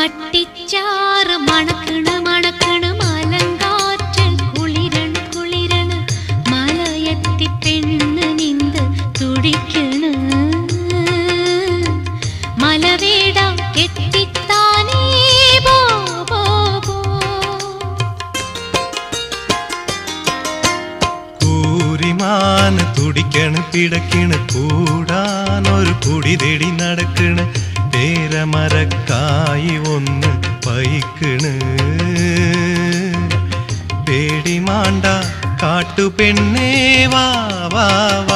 മട്ടിച്ചാറ് മണക്കണ മണക്കണ മലങ്കാറ്റൻ കുളിരണ് കുളിരണ് മലയത്തി പെണ്ണ് നിന്ത് തുടിക്കണ്. മലവേട എത്തിത്താനേ ബോ ബോ ബോ കൂരിമാന് തുടിക്കണ് പിടക്കിണ് കൂടാനൊരു കുടി തേടി നടക്കണ്. പേരമരക്കായി ഒന്ന് പൈക്കണ്. പേടി മാണ്ട കാട്ടുപെണ്ണേ വാ വാ.